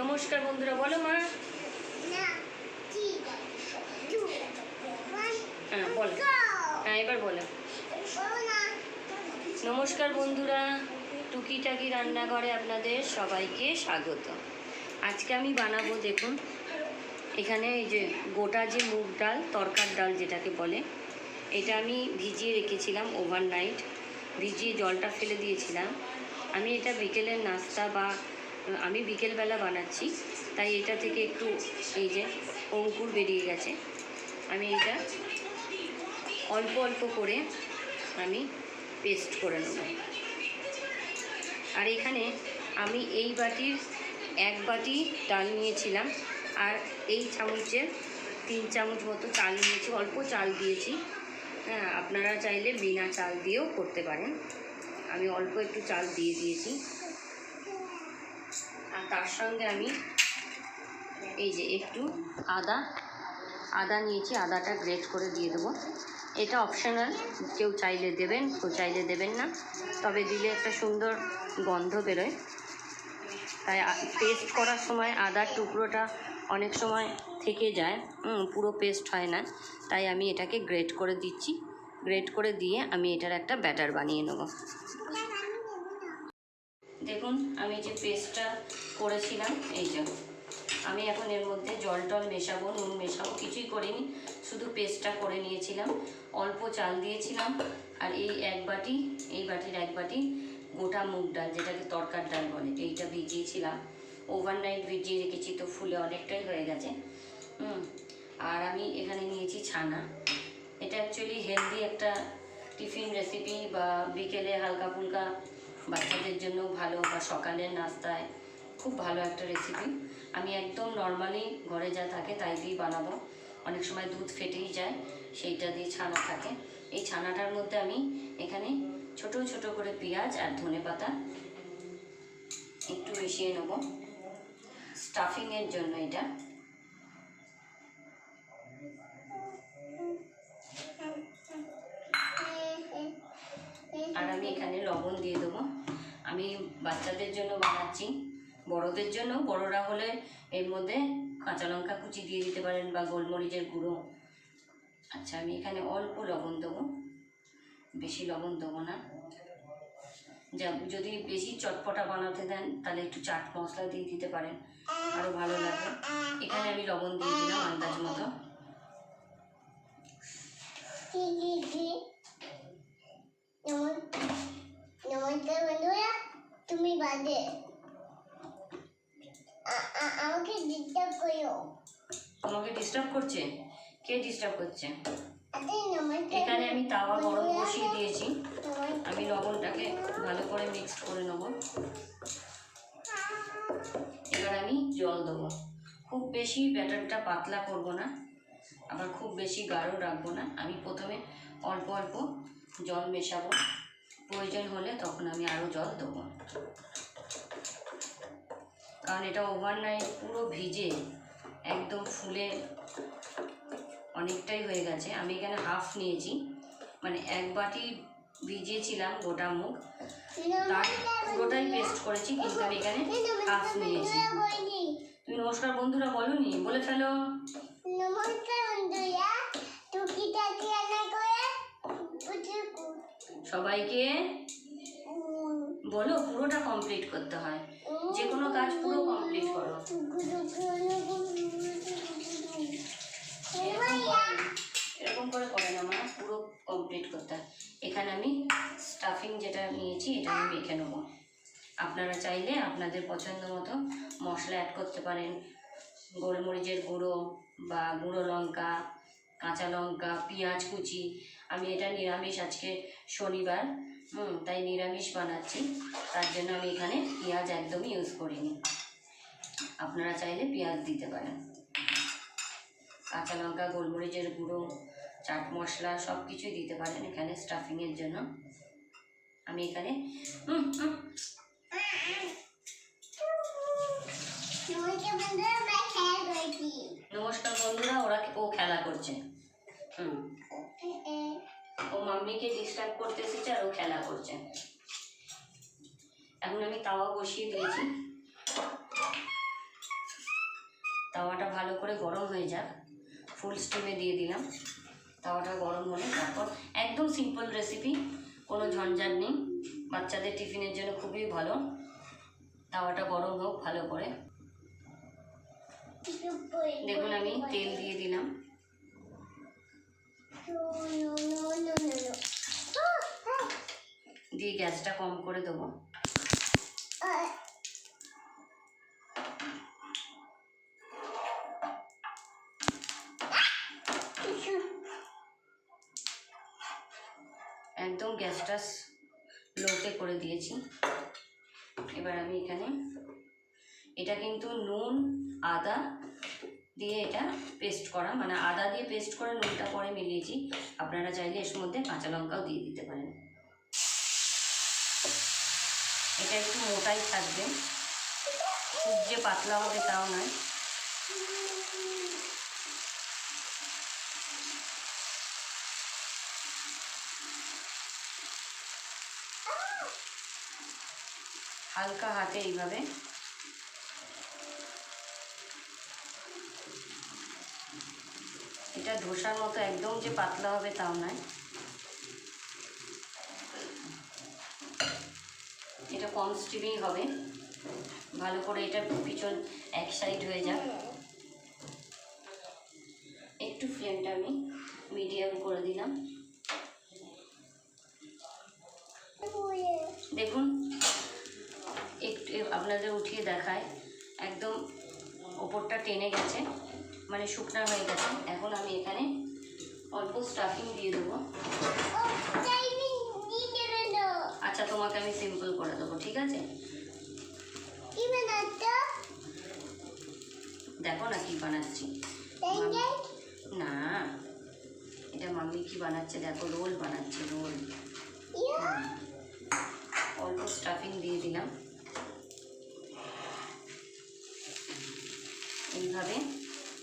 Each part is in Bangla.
নমস্কার বন্ধুরা বলো মা। হ্যাঁ বলো। হ্যাঁ এবার বলো। বলো নমস্কার বন্ধুরা টুকিটাকি রান্নাঘরে আপনাদের সবাইকে স্বাগত। আজকে আমি বানাবো দেখুন এখানে এই যে গোটা যে মুগ ডাল তরকার ডাল যেটাকে বলে এটা আমি ভিজিয়ে রেখেছিলাম ওভারনাইট ভিজিয়ে জলটা ফেলে দিয়েছিলাম। আমি এটা বিকেলের নাস্তা বা আমি বিকেলবেলা বানাচ্ছি, তাই এটা থেকে একটু এই যে অঙ্কুর বেরিয়ে গেছে। আমি এটা অল্প অল্প করে আমি পেস্ট করে নেব। আর এখানে আমি এই বাটির এক বাটি ডাল নিয়েছিলাম, আর এই চামচের তিন চামচ মতো চাল নিয়েছি, অল্প চাল দিয়েছি। হ্যাঁ আপনারা চাইলে বিনা চাল দিয়েও করতে পারেন। আমি অল্প একটু চাল দিয়ে দিয়েছি। আর তার সঙ্গে আমি এই যে একটু আদা আদা নিয়েছি, আদাটা গ্রেট করে দিয়ে দেবো। এটা অপশনাল, কেউ চাইলে দেবেন, কেউ চাইলে দেবেন না। তবে দিলে একটা সুন্দর গন্ধ বেরোয়। তাই পেস্ট করার সময় আদার টুকরোটা অনেক সময় থেকে যায়। পুরো পেস্ট হয় না। তাই আমি এটাকে গ্রেট করে দিচ্ছি। গ্রেট করে দিয়ে আমি এটার একটা ব্যাটার বানিয়ে নেব। দেখুন, আমি যে পেস্টটা করেছিলাম, এই যে, আমি এখন এর মধ্যে জল টল মেশাবো, নুন মেশাবো, কিছুই করিনি, শুধু পেস্টটা করে নিয়েছিলাম, অল্প চাল দিয়েছিলাম, আর এই এক বাটি, এই বাটির এক বাটি গোটা মুগ ডাল, যেটাকে তরকার ডাল বলে, এইটা ভিজিয়েছিলাম ওভারনাইট ভিজিয়ে রেখেছি তো ফুলে অনেকটাই হয়ে গেছে, হুম, আর আমি এখানে নিয়েছি ছানা, এটা অ্যাকচুয়ালি হেলদি একটা টিফিন রেসিপি বা বিকেলে হালকা ফুলকা বাচ্চাদের জন্য ভালো বা সকালের নাস্তায় খুব ভালো একটা রেসিপি আমি একদম নর্মালি ঘরে যা থাকে তাই দিয়েই বানাবো। অনেক সময় দুধ ফেটেই যায়, সেইটা দিয়ে ছানা থাকে। এই ছানাটার মধ্যে আমি এখানে ছোট ছোট করে পেঁয়াজ আর ধনে পাতা একটু মিশিয়ে নেব। স্টাফিংয়ের জন্য এটা। আর আমি এখানে লবণ দিয়ে দেবো। আমি বাচ্চাদের জন্য বানাচ্ছি। বড়দের জন্য। বড়রা হলে এর মধ্যে কাঁচা লঙ্কা কুচি দিয়ে দিতে পারেন বা গোলমরিচের গুঁড়ো। আচ্ছা আমি এখানে অল্প লবণ দেবো। বেশি লবণ দেবো না। যা, যদি বেশি চটপটা বানাতে দেন, তাহলে একটু চাট মশলা দিয়ে দিতে পারেন। আরও ভালো লাগে। এখানে আমি লবণ দিয়ে দিলাম আন্দাজ মতো। নমস্কার বন্ধুরা। তুমি বাদে। আ- আমাকে ডিস্টার্ব করো তোমাকে ডিস্টার্ব করছে? কে ডিস্টার্ব করছে? এখানে আমি তাওয়া গরম বসিয়ে দিয়েছি। আমি লবণটাকে ভালো করে মিক্স করে নেব। এবার আমি জল দেবো। খুব বেশি ব্যাটারটা পাতলা করব না। আবার খুব বেশি গাঢ় রাখব না। আমি প্রথমে অল্প অল্প জল মেশাবো। প্রয়োজন হলে তখন আমি আরও জল দেবো। কারণ এটা ওভারনাইট পুরো ভিজে একদম ফুলে অনেকটাই হয়ে গেছে। আমি এখানে হাফ নিয়েছি। মানে এক বাটি ভিজিয়েছিলাম গোটা মুখ। তার পুরোটাই পেস্ট করেছি, কিন্তু আমি এখানে হাফ নিয়েছি। তুমি নমস্কার বন্ধুরা বলনি, বলে ফেলো। নমস্কার বন্ধুরা সবাইকে বলো, পুরোটা কমপ্লিট করতে হয়। যে কোনো কাজ পুরো কমপ্লিট করো। এরকম করে- করে না মা পুরো কমপ্লিট করতে হয়। এখানে আমি স্টাফিং যেটা নিয়েছি, এটা আমি মেখে নেব। আপনারা চাইলে আপনাদের পছন্দ মতো মশলা অ্যাড করতে পারেন। গোলমরিচের গুঁড়ো বা গুঁড়ো লঙ্কা, কাঁচা লঙ্কা, পেঁয়াজ কুচি আমি এটা নিরামিষ আজকে শনিবার হুম তাই নিরামিষ বানাচ্ছি। তার জন্য আমি এখানে পেঁয়াজ একদমই ইউজ করিনি। আপনারা চাইলে পেঁয়াজ দিতে পারেন। কাঁচা লঙ্কা গোলমরিচের গুঁড়ো চাট মশলা সব কিছুই দিতে পারেন এখানে স্টাফিংয়ের জন্য। আমি এখানে হুম হুম। নমস্কার বন্ধুরা ওরা ও খেলা করছে। হুম। ও মাম্মিকে ডিস্টার্ব করতে এসেছে আর ও খেলা করছে। এখন আমি তাওয়া বসিয়ে দিয়েছি। তাওয়াটা ভালো করে গরম হয়ে যাক। ফুল স্টিমে দিয়ে দিলাম। তাওয়াটা গরম হলে তারপর একদম সিম্পল রেসিপি কোনো ঝঞ্ঝাট নেই। বাচ্চাদের টিফিনের জন্য খুবই ভালো। তাওয়াটা গরম হোক ভালো করে। দেখুন আমি তেল দিয়ে দিলাম। দিয়ে গ্যাসটা কম করে দেবো। একদম গ্যাসটা লোতে করে দিয়েছি। এবার আমি এখানে, এটা কিন্তু নুন, আদা দিয়ে এটা পেস্ট করা মানে আদা দিয়ে পেস্ট করে নুনটা পরে মিলিয়েছি। আপনারা চাইলে এর মধ্যে কাঁচা লঙ্কাও দিয়ে দিতে পারেন। এটা একটু মোটাই থাকবে। খুব যে পাতলা হবে তাও নয়। হালকা হাতে এইভাবে এটা ধোসার মতো একদম যে পাতলা হবে তাও নয়। এটা কম স্টিমেই হবে। ভালো করে এটা পিছন এক সাইড হয়ে যাক। একটু ফ্লেমটা আমি মিডিয়াম করে দিলাম। দেখুন, একটু আপনাদের উঠিয়ে দেখায়। একদম ওপরটা টেনে গেছে। মানে শুকনা হয়ে গেছে। এখন আমি এখানে অল্প স্টাফিং দিয়ে দেবো। আচ্ছা তোমাকে আমি সিম্পল করে দেবো ঠিক আছে? দেখো না কি বানাচ্ছি। না এটা মাম্মি কি বানাচ্ছে? দেখো রোল বানাচ্ছে রোল। অল্প স্টাফিং দিয়ে দিলাম। এইভাবে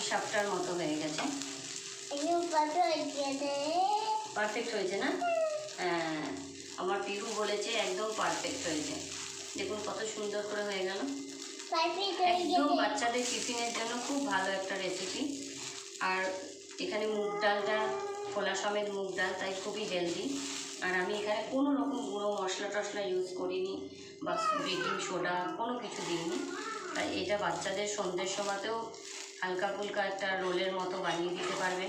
পাটি সাপটার মতো হয়ে গেছে। পারফেক্ট হয়েছে না? হ্যাঁ আমার পিরু বলেছে একদম পারফেক্ট হয়েছে। দেখুন কত সুন্দর করে হয়ে গেল। একদম বাচ্চাদের টিফিনের জন্য খুব ভালো একটা রেসিপি আর এখানে মুগ ডালটা খোলা সমেত মুগ ডাল তাই খুবই হেলদি আর আমি এখানে কোনো রকম গুঁড়ো মশলা টশলা ইউজ করিনি বা বেকিং সোডা কোনো কিছু দিইনি। তাই এটা বাচ্চাদের সন্ধ্যের সময়তেও হালকা ফুলকা একটা রোলের মতো বানিয়ে দিতে পারবে।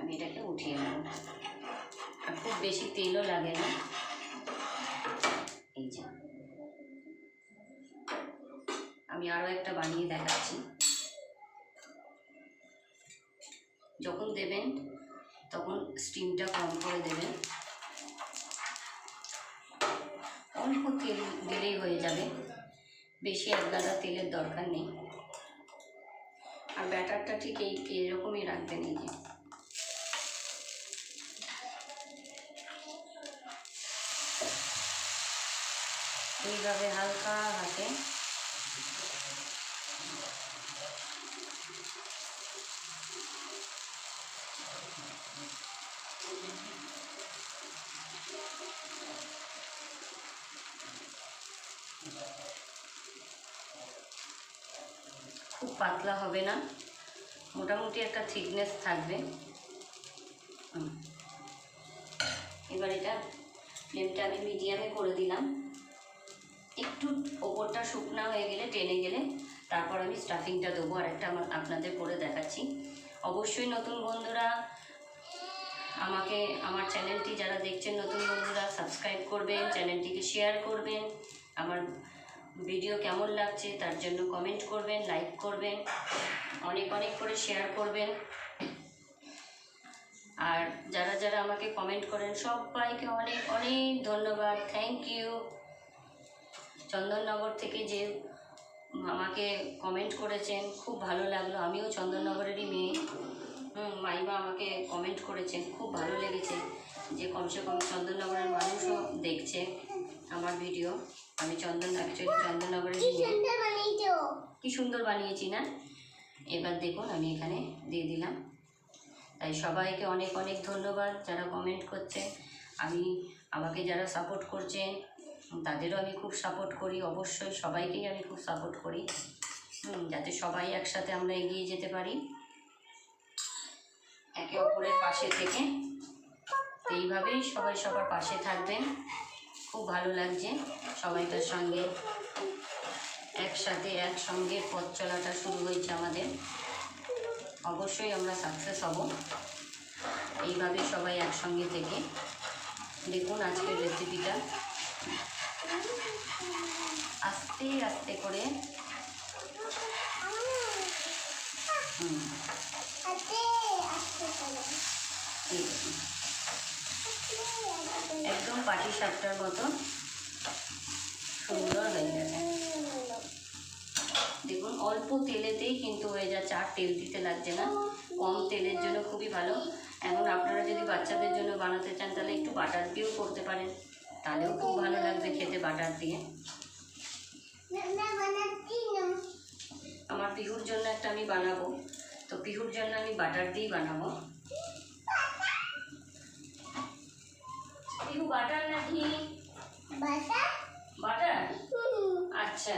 আমি এটাকে উঠিয়ে নেব। আর খুব বেশি তেলও লাগে না। এই যে। আমি আরও একটা বানিয়ে দেখাচ্ছি। যখন দেবেন, তখন স্টিমটা কম করে দেবেন। বেশি এক গাদা তেলের দরকার নেই। আর ব্যাটারটা ঠিক এই এরকমই রাখবেন এই যে। এইভাবে হালকা হাতে খুব পাতলা হবে না। মোটামুটি একটা থিকনেস থাকবে। এবার এটা ফ্লেমটা আমি মিডিয়ামে করে দিলাম। একটু ওপরটা শুকনা হয়ে গেলে, টেনে গেলে, তারপর আমি স্টাফিংটা দেবো। আর একটা আমার আপনাদের করে দেখাচ্ছি। অবশ্যই নতুন বন্ধুরা, আমাকে, আমার চ্যানেলটি যারা দেখছেন, নতুন বন্ধুরা সাবস্ক্রাইব করবেন চ্যানেলটিকে শেয়ার করবেন। আমার ভিডিও কেমন লাগছে তার জন্য কমেন্ট করবেন লাইক করবেন, অনেক অনেক করে শেয়ার করবেন। আর যারা যারা আমাকে কমেন্ট করেন, সবাইকে অনেক অনেক ধন্যবাদ। থ্যাংক ইউ চন্দননগর থেকে যে আমাকে কমেন্ট করেছেন, খুব ভালো লাগল। আমিও চন্দননগরেরই মেয়ে। হুম, মাইমা আমাকে কমেন্ট করেছেন, খুব ভালো লেগেছে যে কমসে কম চন্দননগরের মানুষও দেখছে। আমার ভিডিও আমি চন্দন অ্যাকচুয়ালি চন্দননগরের কি সুন্দর বানিয়েছো? না? এবার দেখুন আমি এখানে দিয়ে দিলাম। তাই সবাইকে অনেক অনেক ধন্যবাদ যারা কমেন্ট করছে। আমি আমাকে যারা সাপোর্ট করছেন তাদেরও আমি খুব সাপোর্ট করি। অবশ্যই সবাইকেই আমি খুব সাপোর্ট করি। হুম, যাতে সবাই একসাথে আমরা এগিয়ে যেতে পারি। একে অপরের পাশে থেকে। এইভাবেই সবাই সবার পাশে থাকবেন। খুব ভালো লাগছে সবাইকার সঙ্গে একসাথে একসঙ্গে পথ চলাটা শুরু হয়েছে আমাদের। অবশ্যই আমরা সাকসেস হব। এইভাবে সবাই একসঙ্গে থেকে। দেখুন আজকের রেসিপিটা আস্তে আস্তে করে। হুম। আতে আস্তে পাটি সাপটার মতো সুন্দর হয়ে যাবে। দেখুন, অল্প তেলেতেই কিন্তু হয়ে যাচ্ছে, আর তেল দিতে লাগছে না। কম তেলের জন্য খুবই ভালো। এখন আপনারা যদি বাচ্চাদের জন্য বানাতে চান, তাহলে একটু বাটার দিয়েও করতে পারেন। তাহলেও খুব ভালো লাগবে খেতে বাটার দিয়ে। আমার পিহুর জন্য একটা আমি বানাবো। তো পিহুর জন্য আমি বাটার দিয়েই বানাবো। পিহু বাটার না ঘি? বাটা বাটার আচ্ছা।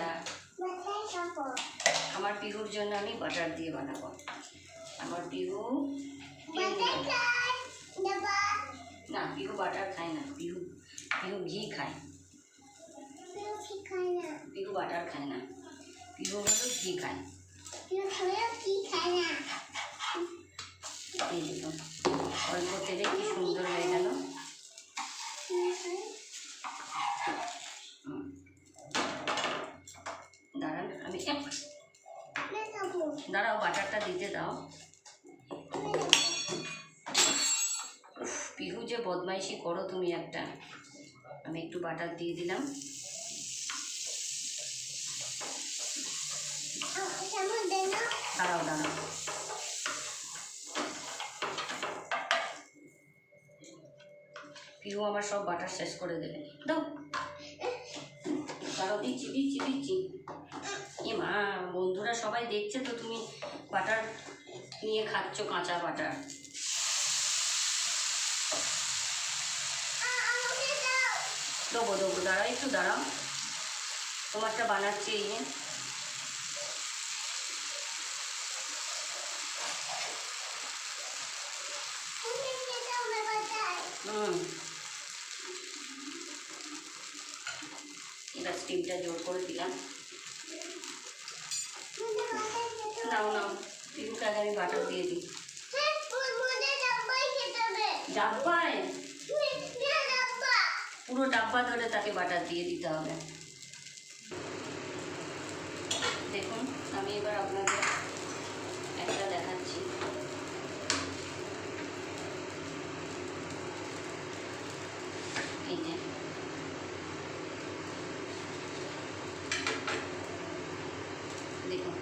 আমার পিহুর জন্য আমি বাটার দিয়ে বানাবো। আমার পিহু না পিহু বাটার খায় না পিহু পিহু ঘি খায়। পিহু বাটার খায় না। পিহু হলো ঘি খায়। অল্প তেলে কি সুন্দর হয়ে গেল হুম। দাঁড়ান আমি না খাব দাঁড়াও, বাটারটা দিতে দাও। পিহু যে বদমাইশি করো তুমি একটা। আমি একটু বাটার দিয়ে দিলাম। দাঁড়াও দাঁড়াও। পিহু আমার সব বাটার শেষ করে দেবে। দাও। দাঁড়াও, দিচ্ছি দিচ্ছি দিচ্ছি। মা বন্ধুরা সবাই দেখছে তো তুমি বাটার নিয়ে খাচ্ছ কাঁচা বাটার। দেবো দেবো দাঁড়াও একটু দাঁড়াও। তোমারটা বানাচ্ছি এই যে। হুম এবার স্টিমটা জোর করে দিলাম মুঝে বাটাই খেতে হবে নাও নাও। পিহুকে আগে আমি বাটার দিয়ে দিই। ডাব্বায়? পুরো ডাব্বা ধরে তাকে বাটার দিয়ে দিতে হবে। দেখুন, আমি এবার আপনাদের একটা দেখাচ্ছি। এই দেখুন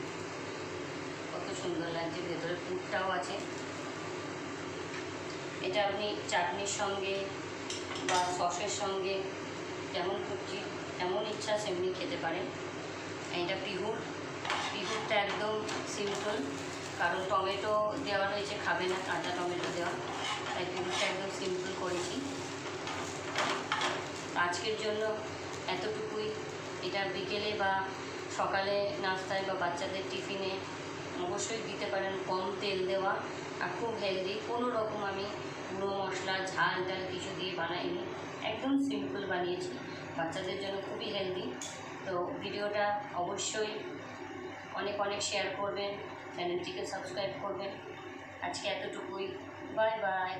সুন্দর লাগছে, ভেতরে পুরটাও আছে। এটা আপনি চাটনির সঙ্গে বা সসের সঙ্গে যেমন খুঁজছি যেমন ইচ্ছা সেমনি খেতে পারেন। এটা পিহুর। পিহুরটা একদম সিম্পল, কারণ টমেটো দেওয়া রয়েছে, খাবে না কাঁচা টমেটো দেওয়া। তাই পিহুরটা একদম সিম্পল করেছি। আজকের জন্য এতটুকুই। এটা বিকেলে বা সকালে নাস্তায় বা বাচ্চাদের টিফিনে অবশ্যই দিতে পারেন কম তেল দেওয়া আর খুব হেলদি কোনো রকম আমি গুঁড়ো মশলা, ঝাল টাল কিছু দিয়ে বানাইনি। একদম সিম্পল বানিয়েছি। বাচ্চাদের জন্য খুবই হেলদি তো ভিডিওটা অবশ্যই অনেক অনেক শেয়ার করবেন চ্যানেলটিকে সাবস্ক্রাইব করবেন। আজকে এতটুকুই। Bye bye